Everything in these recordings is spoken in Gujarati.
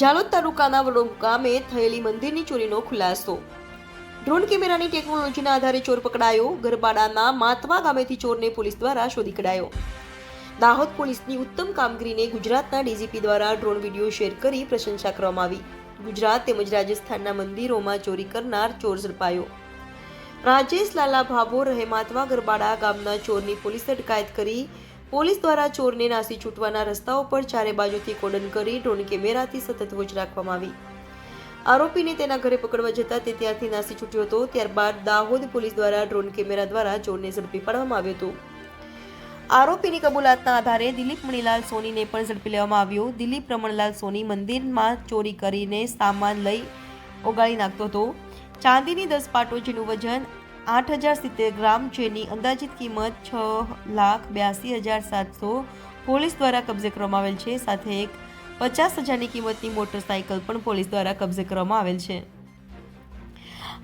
ઝાલોદ તાલુકાના વડોદ ગામે થયેલી મંદિરની ચોરીનો ખુલાસો. ડ્રોન કેમેરાની ટેકનોલોજીના આધારે ચોર પકડાયો. ગરબાડાના માતવા ગામેથી ચોરને પોલીસ દ્વારા શોધી કઢાયો. દાહોદ પોલીસની ઉત્તમ કામગીરીને ગુજરાતના ડીજીપી દ્વારા ડ્રોન વીડિયો શેર કરી પ્રશંસા કરવામાં આવી. ગુજરાત તેમજ રાજસ્થાનના મંદિરોમાં ચોરી કરનાર ચોર ઝડપાયો. રાજેશ લાલા ભાભો રહે માતવા ગરબાડા ગામના ચોરની પોલીસે અટકાયત કરી પોલીસ દ્વારા ચોરને નાસી છૂટવાના રસ્તાઓ પર ચારે બાજુથી કોડન કરી ડ્રોન કેમેરાથી સતત વોચ રાખવામાં આવી. આરોપીને તેના ઘરે પકડવા જતા તે ત્યાંથી નાસી છૂટ્યો હતો. ત્યારબાદ દાહોદ પોલીસ દ્વારા ડ્રોન કેમેરા દ્વારા ચોરને ઝડપી પાડવામાં આવ્યો હતો. આરોપીની કબૂલાતના આધારે દિલીપ મણીલાલ સોનીને પણ ઝડપી લેવામાં આવ્યો. દિલીપ રમણલાલ સોની મંદિરમાં ચોરી કરીને સામાન લઈ ઓગાળી નાખતો હતો. ચાંદીની દસ પાટો જેનું વજન આઠ હજાર સિત્તેર ગ્રામ જેની અંદાજિત કિંમત છ લાખ બ્યાસી હજાર સાતસો પોલીસ દ્વારા કબજે કરવામાં આવેલ છે. સાથે એક પચાસ હજારની કિંમતની મોટરસાયકલ પણ પોલીસ દ્વારા કબજે કરવામાં આવેલ છે.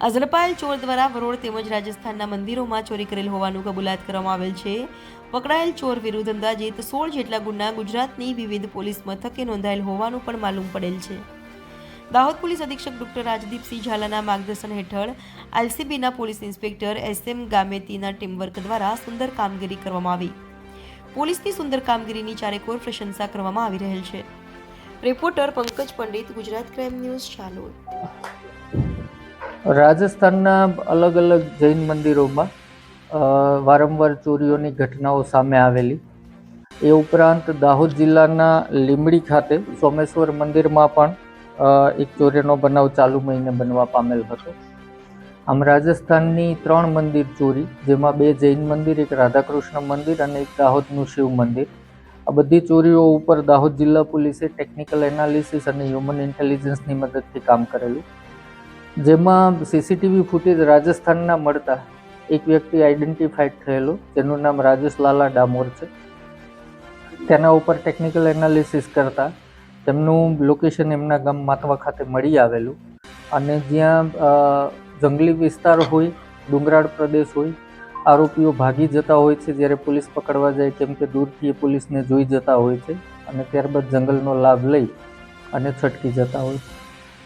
આ ચોર દ્વારા વરોડ તેમજ રાજસ્થાનના મંદિરોમાં ચોરી કરેલ હોવાનું કબૂલાત કરવામાં આવેલ છે. પકડાયેલ ચોર વિરુદ્ધ અંદાજિત સોળ જેટલા ગુના ગુજરાતની વિવિધ પોલીસ મથકે નોંધાયેલ હોવાનું પણ માલુમ પડેલ છે. દાહોદ પોલીસ અધિક્ષક ડોક્ટર રાજદીપસિંહ ઝાલાના માર્ગદર્શન હેઠળ એલસીબીના પોલીસ ઇન્સ્પેક્ટર એસ એમ ગામેતીના ટીમવર્ક દ્વારા સુંદર કામગીરી કરવામાં આવી. પોલીસની સુંદર કામગીરીની ચારેકોર પ્રશંસા કરવામાં આવી રહેલ છે. Reporter Pankaj Pandit, Gujarat crime news Chalod રાજસ્થાનના અલગ અલગ જૈન મંદિરોમાં વારંવાર ચોરીઓની ઘટનાઓ સામે આવેલી. એ ઉપરાંત દાહોદ જિલ્લાના લીંબડી ખાતે સોમેશ્વર મંદિરમાં પણ એક ચોરીનો બનાવ ચાલુ મહિને બનવા પામેલ હતો. આમ રાજસ્થાનની ત્રણ મંદિર ચોરી, જેમાં બે જૈન મંદિર, એક રાધાકૃષ્ણ મંદિર અને એક દાહોદનું શિવ મંદિર. આ બધી ચોરીઓ ઉપર દાહોદ જિલ્લા પોલીસે ટેકનિકલ એનાલિસિસ અને હ્યુમન ઇન્ટેલિજન્સની મદદથી કામ કરેલું. જેમાં સીસીટીવી ફૂટેજ રાજસ્થાનના મળતા એક વ્યક્તિ આઈડેન્ટિફાઈડ થયેલો, જેનું નામ રાજેશ લાલા ડામોર છે. તેના ઉપર ટેકનિકલ એનાલિસિસ કરતા તેમનું લોકેશન એમના ગામ માતવા ખાતે મળી આવેલું. અને જ્યાં જંગલી વિસ્તાર હોય, ડુંગરાળ પ્રદેશ હોય, આરોપીઓ ભાગી જતા હોય છે. જ્યારે પોલીસ પકડવા જાય કેમ કે દૂરથી પોલીસને જોઈ જતા હોય છે અને ત્યારબાદ જંગલનો લાભ લઈ અને છટકી જતા હોય છે.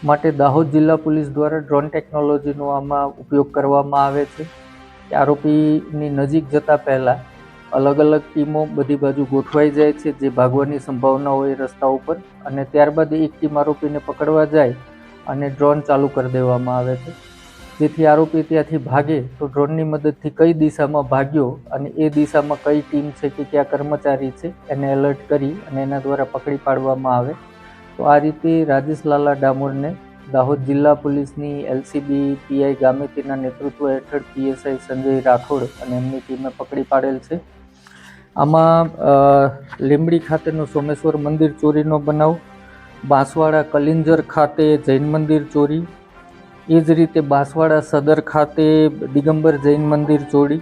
માટે દાહોદ જિલ્લા પોલીસ દ્વારા ડ્રોન ટેકનોલોજીનો આમાં ઉપયોગ કરવામાં આવે છે. આરોપીની નજીક જતા પહેલાં અલગ અલગ ટીમો બધી બાજુ ગોઠવાઈ જાય છે, જે ભાગવાની સંભાવના હોય રસ્તા ઉપર અને ત્યારબાદ એક ટીમ આરોપીને પકડવા જાય અને ડ્રોન ચાલુ કરી દેવામાં આવે છે. જેથી આરોપી ત્યાંથી ભાગે તો ડ્રોનની મદદથી કઈ દિશામાં ભાગ્યો અને એ દિશામાં કઈ ટીમ છે કે કયા કર્મચારી છે એને એલર્ટ કરી અને એના દ્વારા પકડી પાડવામાં આવે. તો આ રીતે રાજેશ લાલા ડામોરને દાહોદ જિલ્લા પોલીસની એલસીબી પીઆઈ ગામેતીના નેતૃત્વ હેઠળ પીએસઆઈ સંજય રાઠોડ અને એમની ટીમે પકડી પાડેલ છે. આમાં લીંબડી ખાતેનું સોમેશ્વર મંદિર ચોરીનો બનાવ, બાંસવાડા કલિંજર ખાતે જૈન મંદિર ચોરી, એ જ રીતે બાંસવાડા સદર ખાતે દિગંબર જૈન મંદિર ચોરી,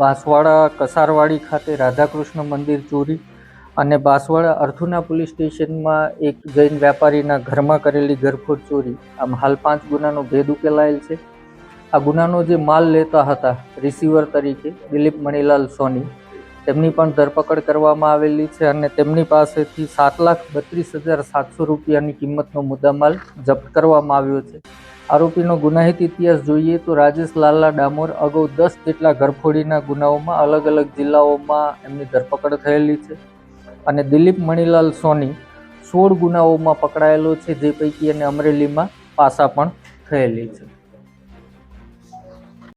બાંસવાડા કસારવાડી ખાતે રાધાકૃષ્ણ મંદિર ચોરી અને બાંસવાડા અર્થુના પોલીસ સ્ટેશનમાં એક જૈન વ્યાપારીના ઘરમાં કરેલી ઘરફોડ ચોરી. આમ હાલ પાંચ ગુનાનો ભેદ ઉકેલાયેલ છે. આ ગુનાનો જે માલ લેતા હતા, રિસીવર તરીકે, દિલીપ મણીલાલ સોની. તેમની પણ ધરપકડ કરવામાં આવેલી છે અને તેમની પાસેથી સાત લાખ બત્રીસ હજાર સાતસો રૂપિયાની કિંમતનો મુદ્દામાલ જપ્ત કરવામાં આવ્યો છે. આરોપીનો ગુનાહિત ઇતિહાસ જોઈએ તો રાજેશ લાલા ડામોર અગાઉ દસ જેટલા ઘરફોડીના ગુનાઓમાં અલગ અલગ જિલ્લાઓમાં એમની ધરપકડ થયેલી છે અને દિલીપ મણિલાલ સોની સોળ ગુનાઓમાં પકડાયેલો છે, જે પૈકી એને અમરેલીમાં પાસા પણ થયેલી છે.